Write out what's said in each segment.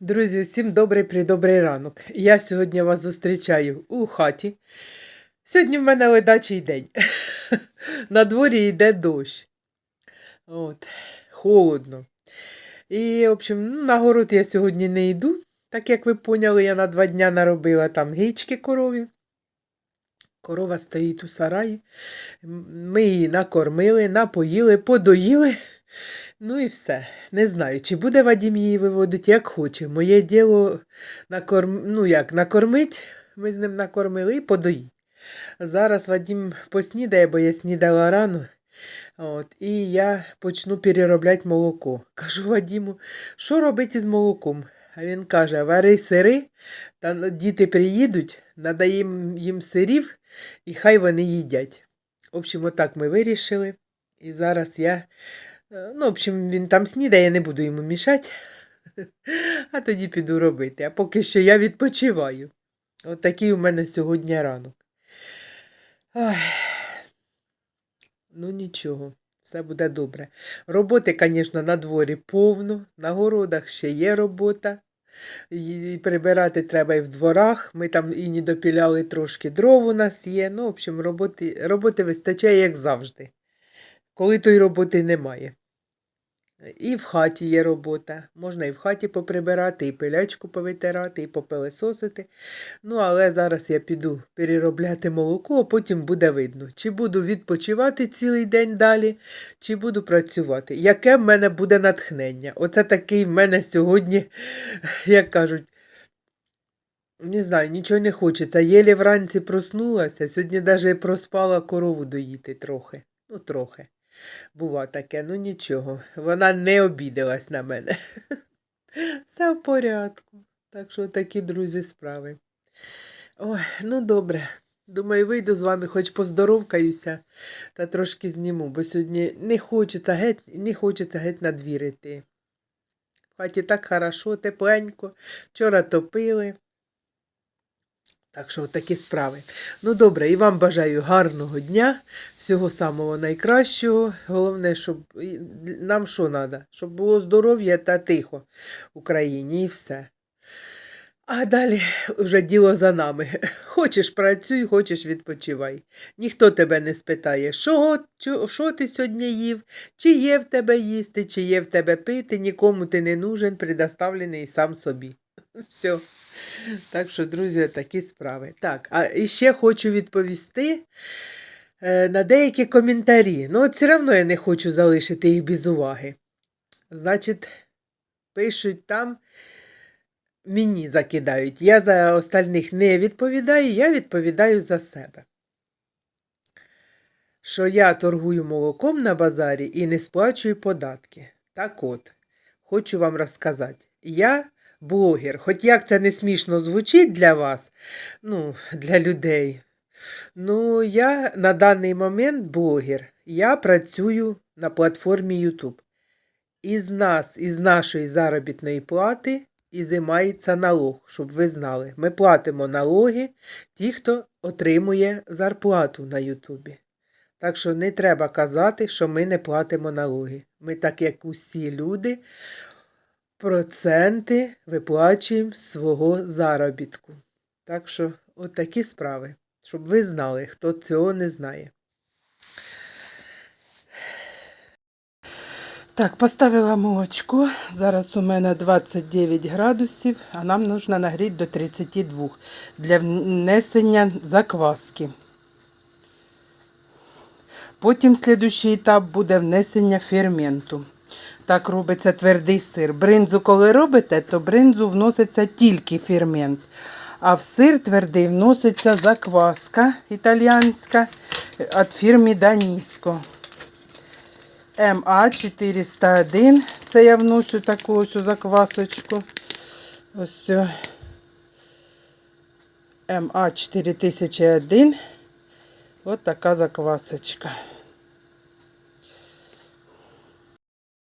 Друзі, всім добрий придобрий ранок. Я сьогодні вас зустрічаю у хаті. Сьогодні в мене ледачий день. На дворі йде дощ. От, холодно. І, в общем, ну, на город я сьогодні не йду. Так як ви поняли, я на два дня наробила там гічки корові. Корова стоїть у сараї. Ми її накормили, напоїли, подоїли. Ну і все. Не знаю, чи буде Вадім її виводити, як хоче. Моє діло накорм... ну як, накормить, ми з ним накормили і подоїть. Зараз Вадім поснідає, бо я снідала рано. От, і я почну переробляти молоко. Кажу Вадіму, що робити з молоком? А він каже: вари сири, та діти приїдуть, надаємо їм сирів, і хай вони їдять. В общем, отак ми вирішили. І зараз я Ну, в общем, він там снідає, я не буду йому мішати, а тоді піду робити. А поки що я відпочиваю. От такий у мене сьогодні ранок. Ой. Ну нічого, все буде добре. Роботи, звісно, на дворі повно, на городах ще є робота. І прибирати треба і в дворах. Ми там і не допіляли трошки дров у нас є. Ну, в общем, роботи, роботи вистачає, як завжди коли тої роботи немає. І в хаті є робота. Можна і в хаті поприбирати, і пилячку повитирати, і попилисосити. Ну, але зараз я піду переробляти молоко, а потім буде видно, чи буду відпочивати цілий день далі, чи буду працювати. Яке в мене буде натхнення? Оце такий в мене сьогодні, як кажуть, не знаю, нічого не хочеться. Єлі вранці проснулася, сьогодні навіть проспала корову доїти трохи. Ну, трохи. Бува таке, ну нічого. Вона не обідалась на мене. Все в порядку. Так що такі, друзі, справи. Ой, ну добре. Думаю, вийду з вами, хоч поздоровкаюся та трошки зніму, бо сьогодні не хочеться геть, не хочеться геть на. В хаті так хорошо, тепленько. Вчора топили. Так що такі справи. Ну добре, і вам бажаю гарного дня, всього самого найкращого. Головне, щоб нам що треба? Щоб було здоров'я та тихо в Україні і все. А далі вже діло за нами. Хочеш працюй, хочеш відпочивай. Ніхто тебе не спитає, що, що ти сьогодні їв, чи є в тебе їсти, чи є в тебе пити, нікому ти не нужен, предоставлений сам собі. Все. Так що, друзі, такі справи. Так, а і ще хочу відповісти е, на деякі коментарі. Ну, от все одно я не хочу залишити їх без уваги. Значить, пишуть там, мені закидають. Я за остальних не відповідаю, я відповідаю за себе. Що я торгую молоком на базарі і не сплачую податки. Так от, хочу вам розказати. Я блогер. Хоч як це не смішно звучить для вас, ну, для людей. Ну, я на даний момент блогер. Я працюю на платформі YouTube. Із нас, із нашої заробітної плати, і займається налог, щоб ви знали. Ми платимо налоги ті, хто отримує зарплату на Ютубі. Так що не треба казати, що ми не платимо налоги. Ми, так як усі люди, проценти виплачуємо з свого заробітку. Так що, от справи, щоб ви знали, хто цього не знає. Так, поставила молочко. Зараз у мене 29 градусів, а нам потрібно нагріти до 32 для внесення закваски. Потім слідуючий етап буде внесення ферменту. Так робиться твердий сир. Бринзу, коли робите, то бринзу вноситься тільки фермент. А в сир твердий вноситься закваска італіянська від фірми Данісько. МА 401. Це я вношу таку ось заквасочку. Ось. МА 4001. Ось така заквасочка.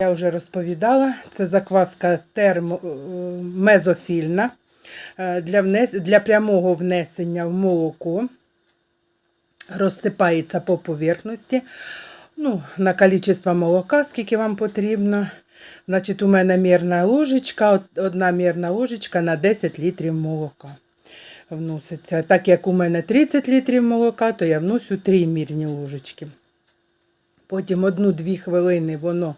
Я вже розповідала, це закваска термо, е, мезофільна е, для, внес, для прямого внесення в молоко. Розсипається по поверхності. Ну, на кількість молока, скільки вам потрібно. Значить, у мене мірна ложечка, одна мірна ложечка на 10 літрів молока вноситься. Так як у мене 30 літрів молока, то я вносю 3 мірні ложечки. Потім одну-дві хвилини воно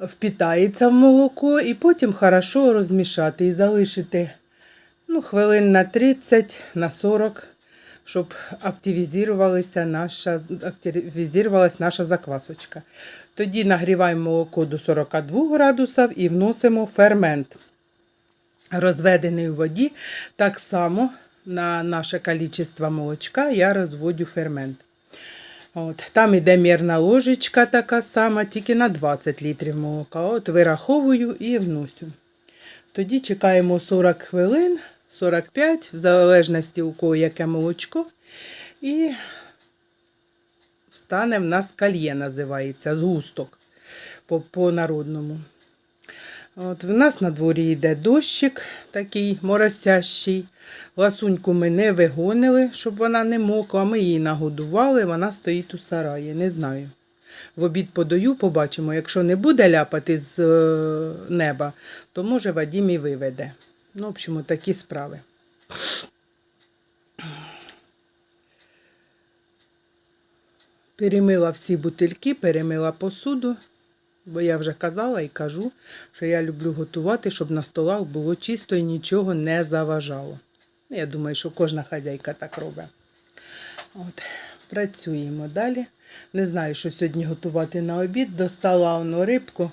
впітається в молоко, і потім хорошо розмішати і залишити ну, хвилин на 30, на 40, щоб активізувалася наша, активізувалась наша заквасочка. Тоді нагріваємо молоко до 42 градусів і вносимо фермент. Розведений у воді, так само на наше кількість молочка я розводю фермент. От, там іде мірна ложечка така сама, тільки на 20 літрів молока. От вираховую і вносю. Тоді чекаємо 40 хвилин, 45, в залежності у кого яке молочко. І стане в нас кальє, називається, згусток по, по народному. От в нас на дворі йде дощик такий моросящий. Ласуньку ми не вигонили, щоб вона не мокла. Ми її нагодували, вона стоїть у сараї. Не знаю. В обід подаю, побачимо. Якщо не буде ляпати з е, неба, то може Вадім і виведе. Ну, в общем, такі справи. Перемила всі бутильки, перемила посуду, бо я вже казала і кажу, що я люблю готувати, щоб на столах було чисто і нічого не заважало. Ну, Я думаю, що кожна хазяйка так робить. От, працюємо далі. Не знаю, що сьогодні готувати на обід. Достала воно рибку,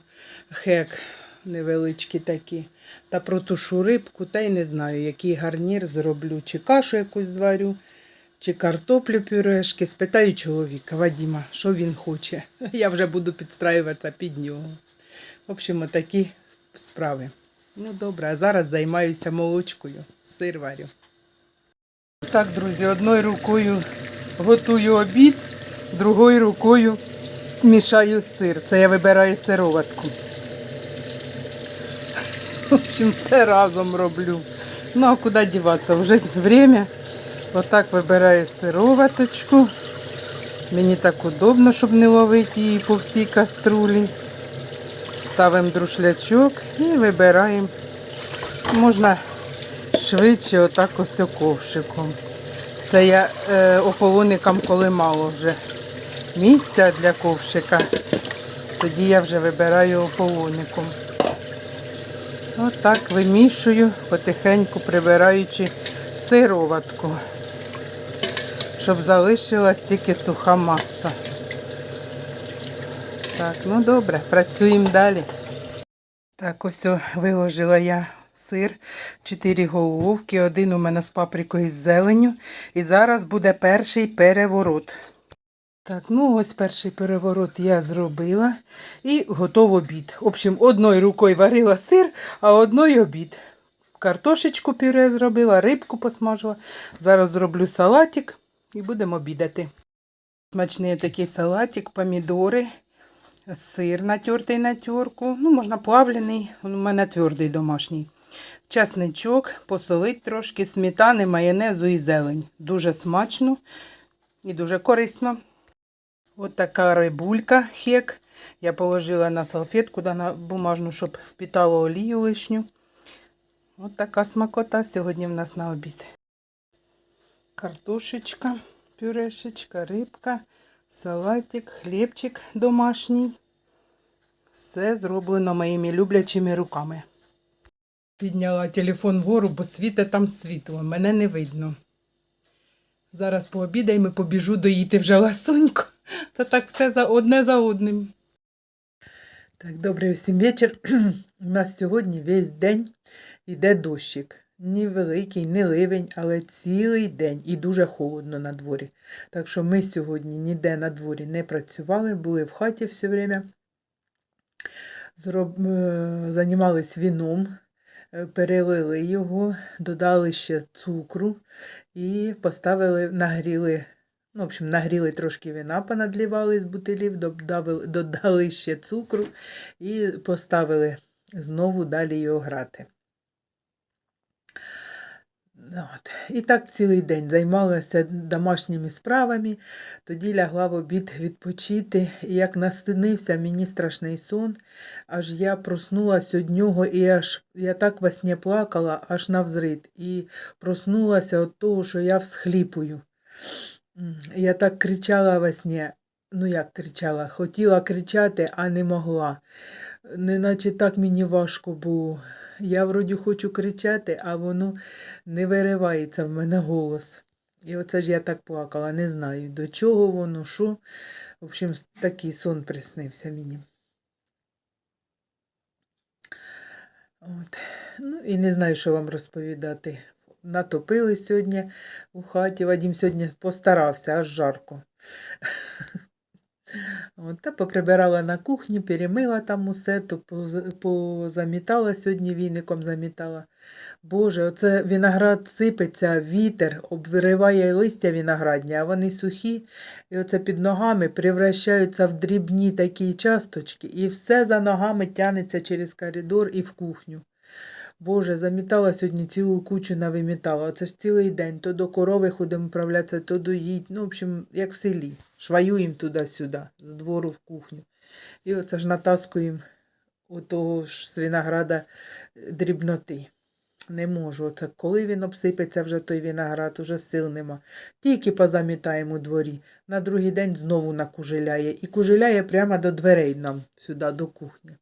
хек невеличкі такі, та протушу рибку, та й не знаю, який гарнір зроблю, чи кашу якусь зварю, чи картоплю пюрешки. Спитаю чоловіка Вадіма, що він хоче. Я вже буду підстраюватися під нього. В общем, такі справи. Ну, добре, а зараз займаюся молочкою, сир варю. Так, друзі, одною рукою готую обід, другою рукою мішаю сир. Це я вибираю сироватку. В общем, все разом роблю. Ну, а куди діватися? Вже время. Отак вибираю сироваточку. Мені так удобно, щоб не ловити її по всій каструлі. Ставимо друшлячок і вибираємо. Можна швидше отак ось ковшиком. Це я е, ополоникам, коли мало вже місця для ковшика. Тоді я вже вибираю ополоником. Отак вимішую, потихеньку прибираючи сироватку, щоб залишилась тільки суха маса. Так, ну добре, працюємо далі. Так, ось виложила я сир, 4 головки, один у мене з паприкою з зеленю. І зараз буде перший переворот. Так, ну ось перший переворот я зробила і готов обід. В общем, одною рукою варила сир, а одною обід. Картошечку пюре зробила, рибку посмажила. Зараз зроблю салатик і будемо обідати. Смачний такий салатик, помідори, сир натертий на терку. Ну, можна плавлений, у мене твердий домашній. Часничок, посолить трошки, сметани, майонезу і зелень. Дуже смачно і дуже корисно. Ось така рибулька, хек. Я положила на салфетку да на бумажну, щоб впітало олію лишню. Ось така смакота сьогодні в нас на обід. Картошечка, пюрешечка, рибка, салатик, хлібчик домашній. Все зроблено моїми люблячими руками. Підняла телефон вгору, бо світить там світло, мене не видно. Зараз пообідаємо побіжу доїти вже ласуньку. Це так все за одне за одним. Так, добрий всім вечір. У нас сьогодні весь день йде дощик. Ні великий, ні ливень, але цілий день і дуже холодно на дворі. Так що ми сьогодні ніде на дворі не працювали, були в хаті все время. Зроб... е, Займались віном, е, перелили його, додали ще цукру і поставили, нагріли, ну, в общем, нагріли трошки вина, понадлівали з бутилів, додали, додали ще цукру і поставили знову далі його грати. От. І так цілий день займалася домашніми справами, тоді лягла в обід відпочити. І як наснився мені страшний сон, аж я проснулася від нього, і аж я так во сні плакала, аж навзрит. І проснулася від того, що я всхліпую. Я так кричала во сні. Ну, як кричала, хотіла кричати, а не могла. Неначе так мені важко було. Я вроді хочу кричати, а воно не виривається в мене голос. І оце ж я так плакала, не знаю, до чого воно, що. В общем, такий сон приснився мені. От. Ну і не знаю, що вам розповідати. Натопили сьогодні у хаті. Вадім сьогодні постарався, аж жарко. От, та поприбирала на кухні, перемила там усе, то позамітала сьогодні віником замітала. Боже, оце виноград сипеться, вітер обвириває листя виноградні, а вони сухі, і оце під ногами превращаються в дрібні такі часточки, і все за ногами тянеться через коридор і в кухню. Боже, замітала сьогодні цілу кучу навимітала. Оце ж цілий день. То до корови ходимо вправлятися, то доїть. Ну, в общем, як в селі. Шваюємо туди-сюди, з двору в кухню. І оце ж натаскуємо у того ж з винограда е, дрібноти. Не можу. Оце коли він обсипеться вже той виноград, уже сил нема. Тільки позамітаємо у дворі. На другий день знову накужеляє. І кужеляє прямо до дверей нам сюди, до кухні.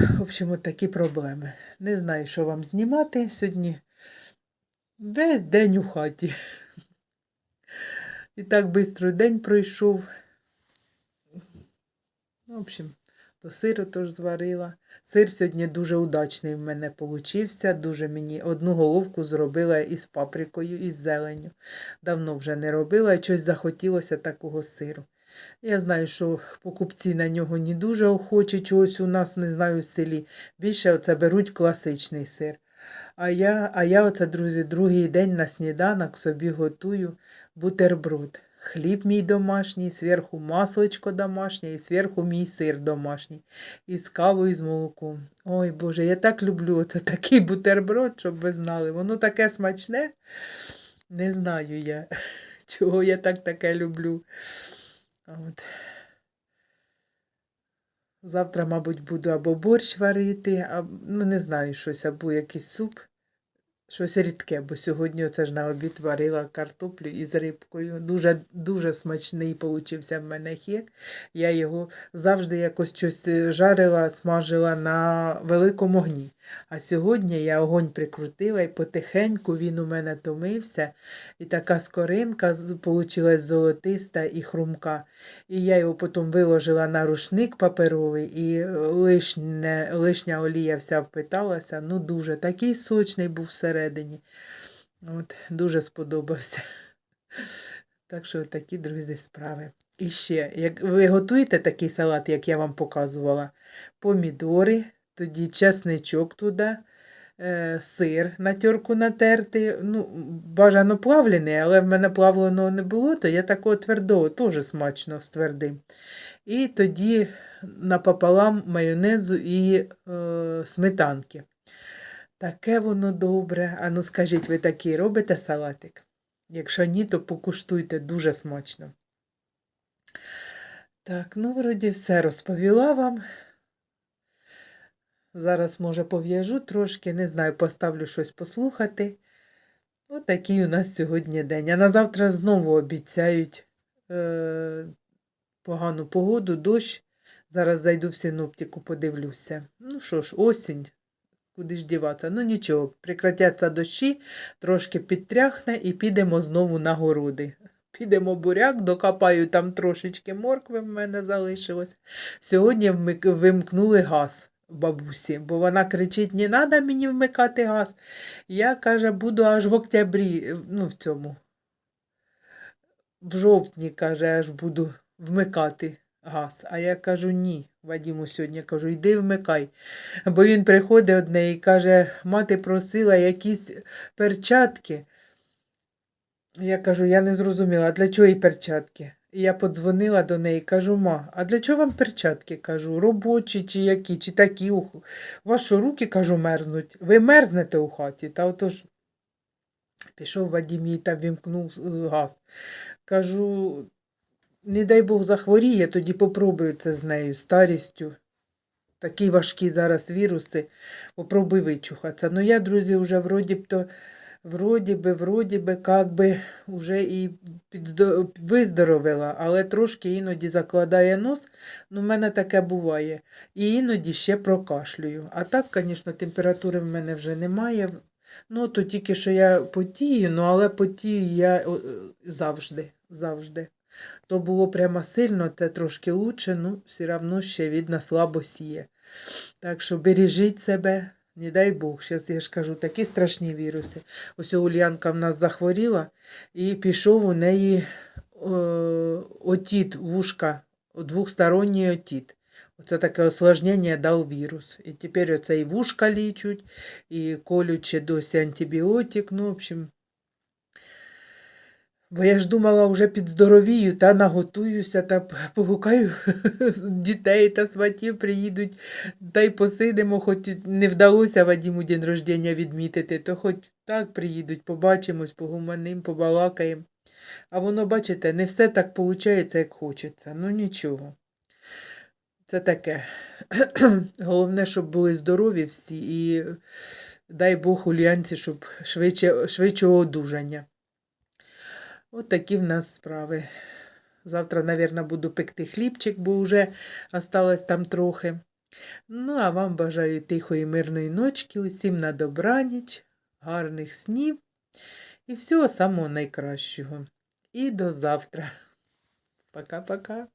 В общем, от такі проблеми. Не знаю, що вам знімати сьогодні. Весь день у хаті. І так швидко день пройшов. В общем, то сиру теж зварила. Сир сьогодні дуже удачний в мене получився. Дуже мені одну головку зробила із паприкою, із зеленню. Давно вже не робила і щось захотілося такого сиру. Я знаю, що покупці на нього не дуже охочі, чогось у нас, не знаю, в селі. Більше оце беруть класичний сир. А я, а я оце, друзі, другий день на сніданок собі готую бутерброд. Хліб мій домашній, зверху масличко домашнє і зверху мій сир домашній. І з кавою, з молоком. Ой Боже, я так люблю оце такий бутерброд, щоб ви знали. Воно таке смачне. Не знаю я, чого я так таке люблю. От. Завтра, мабуть, буду або борщ варити, або, ну не знаю, щось, або якийсь суп. Щось рідке, бо сьогодні оце ж на обід варила картоплю із рибкою. Дуже, дуже смачний получився в мене хек. Я його завжди якось щось е, жарила, смажила на великому огні. А сьогодні я огонь прикрутила і потихеньку він у мене томився. І така скоринка вийшла золотиста і хрумка. І я його потім виложила на рушник паперовий, і лишня, лишня олія вся впиталася. Ну, дуже такий сочний був всередині. От, дуже сподобався. Так що такі, друзі, справи. І ще, як ви готуєте такий салат, як я вам показувала, помідори, тоді чесничок туди, е, сир на терку натерти. Ну, бажано плавлений, але в мене плавленого не було, то я такого твердого, теж смачно з твердим. І тоді напополам майонезу і е, сметанки. Таке воно добре. А ну скажіть, ви такий робите салатик? Якщо ні, то покуштуйте дуже смачно. Так, ну, вроді все розповіла вам. Зараз, може, пов'яжу трошки, не знаю, поставлю щось послухати. Отакий у нас сьогодні день. А на завтра знову обіцяють е, погану погоду, дощ. Зараз зайду в синоптику, подивлюся. Ну що ж, осінь. Куди ж діватися? Ну нічого, прекратяться дощі, трошки підтряхне і підемо знову на городи. Підемо буряк, докопаю там трошечки моркви в мене залишилось. Сьогодні вимкнули газ бабусі, бо вона кричить: не треба мені вмикати газ. Я каже, буду аж в октябрі, ну в цьому. В жовтні, каже, аж буду вмикати газ. А я кажу, ні. Вадіму сьогодні кажу, йди вмикай. Бо він приходить одне і каже, мати просила якісь перчатки. Я кажу, я не зрозуміла, а для чого їй перчатки? І я подзвонила до неї, кажу, ма, а для чого вам перчатки? Кажу, робочі чи які, чи такі. У що, руки, кажу, мерзнуть. Ви мерзнете у хаті. Та отож пішов Вадім їй там вімкнув е, газ. Кажу, не дай Бог захворіє, тоді попробую це з нею, старістю. Такі важкі зараз віруси. Попробуй вичухатися. Ну я, друзі, вже вроді б то, вроді би, вроді би, как би вже і виздоровила, але трошки іноді закладає нос. Ну, в мене таке буває. І іноді ще прокашлюю. А так, звісно, температури в мене вже немає. Ну, то тільки що я потію, ну але потію я завжди, завжди. То було прямо сильно, те трошки лучше, ну, все одно ще видно слабо сіє. Так що бережіть себе, не дай Бог. Зараз я ж кажу, такі страшні віруси. Ось Ульянка в нас захворіла і пішов у неї е, отіт, вушка, двохсторонній отіт. Оце таке осложнення дав вірус. І тепер оце і вушка лічуть, і колють ще досі антибіотик. Ну, в общем, Бо я ж думала, вже підздоровію та наготуюся та погукаю дітей та сватів приїдуть та й посидимо, хоч не вдалося Вадіму день рождення відмітити, то хоч так приїдуть, побачимось, погуманим, побалакаємо. А воно, бачите, не все так виходить, як хочеться. Ну нічого. Це таке. Головне, щоб були здорові всі і дай Бог Ульянці, щоб швидше, швидшого одужання. От такі в нас справи. Завтра, мабуть, буду пекти хлібчик, бо вже осталось там трохи. Ну, а вам бажаю тихої, мирної ночки, усім на добраніч, гарних снів і всього самого найкращого. І до завтра. Пока-пока.